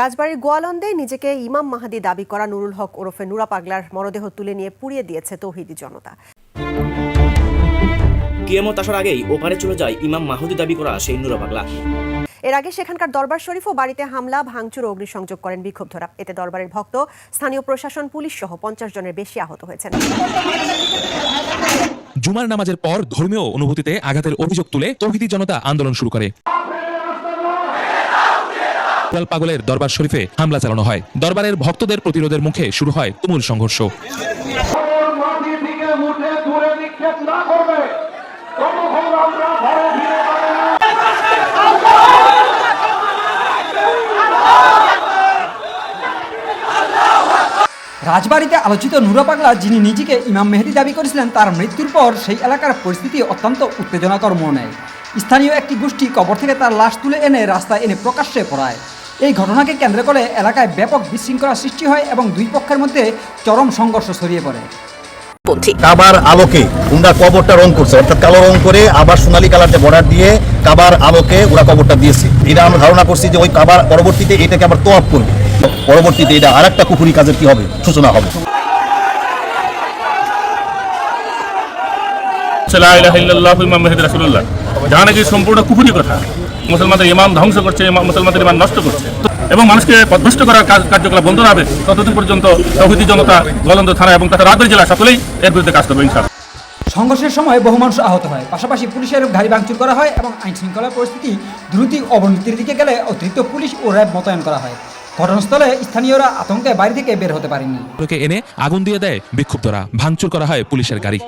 রাজবাড়ির গোয়ালন্দে নিজেকে ইমাম মাহাদি দাবি করা নুরুল হক ওরফে নুরা পাগলার মরদেহ তুলে নিয়ে পুড়িয়ে দিয়েছে তৌহিদি জনতা। কিয়ামত আসার আগেই ওপারে চলে যায় ইমাম মাহুদি দাবি করা সেই নুরা পাগলা। এর আগে সেখানকার দরবার শরীফ ও বাড়িতে হামলা ভাঙচুর ও অগ্নিসংযোগ করেন বিক্ষোভধরা। এতে দরবারের ভক্ত স্থানীয় প্রশাসন পুলিশ সহ পঞ্চাশ জনের বেশি আহত হয়েছেন। জুমার নামাজের পর ধর্মীয় অনুভূতিতে আঘাতের অভিযোগ তুলে তৌহিদি জনতা আন্দোলন শুরু করে। লাল পাগলের দরবার শরীফে হামলা চালানো হয়। দরবারের ভক্তদের প্রতিরোধের মুখে শুরু হয় তুমুল সংঘর্ষ। রাজবাড়িতে আলোচিত নুরা পাগলা যিনি নিজেকে ইমাম মেহেদি দাবি করেছিলেন, তার মৃত্যুর পর সেই এলাকার পরিস্থিতি অত্যন্ত উত্তেজনাকর মনে নেয় স্থানীয় একটি গোষ্ঠী কবর থেকে তার লাশ তুলে এনে রাস্তায় এনে প্রকাশ্যে পড়ায়। এই ঘটনাকে কেন্দ্র করে এলাকায় ব্যাপক বিশৃঙ্খলা সৃষ্টি হয় এবং দুই পক্ষের মধ্যে চরম সংঘর্ষ ছড়িয়ে পড়ে। কাবার আলোকে ওরা কবরটা রং করছে অর্থাৎ কালো রং করে আবার সোনালী কালারটা বর্ডার দিয়ে কাবার আলোকে ওরা কবরটা দিয়েছে। এটা আমরা ধারণা করছি যে ওই কাবার পরবর্তীতে এটাকে আবার তোয়াপ করবে। পরবর্তীতে এটা আরেকটা কুকুরি কাজের কি হবে? সূচনা হবে। লা ইলাহা ইল্লাল্লাহু ইমাম রাসূলুল্লাহ। যা নাকি সম্পূর্ণ কুফুরি কথা মুসলমানদের ইমাম ধ্বংস করছে মুসলমানদের ইমান নষ্ট করছে। এবং মানুষকে পদভ্রষ্ট করার কার্যকলাপ বন্ধ না হবে। ততদিন পর্যন্ত তৌহিদি জনতা গলন্দ থানা এবং তথা রাজবাড়ী জেলা সকলেই এর বিরুদ্ধে কাজ করবে ইনশাআল্লাহ। সংঘর্ষের সময় বহু মানুষ আহত হয়। পাশাপাশি পুলিশের গাড়ি ভাঙচুর করা হয় এবং আইন শৃঙ্খলা পরিস্থিতি দ্রুত অবনতির দিকে গেলে অতিরিক্ত পুলিশ ও র্যাব মোতায়েন করা হয়। ঘটনাস্থলে স্থানীয়রা আতঙ্কে বাড়ি থেকে বের হতে পারেনি লোকে এনে আগুন দিয়ে দেয় বিক্ষুব্ধরা। ভাঙচুর করা হয় পুলিশের গাড়ি।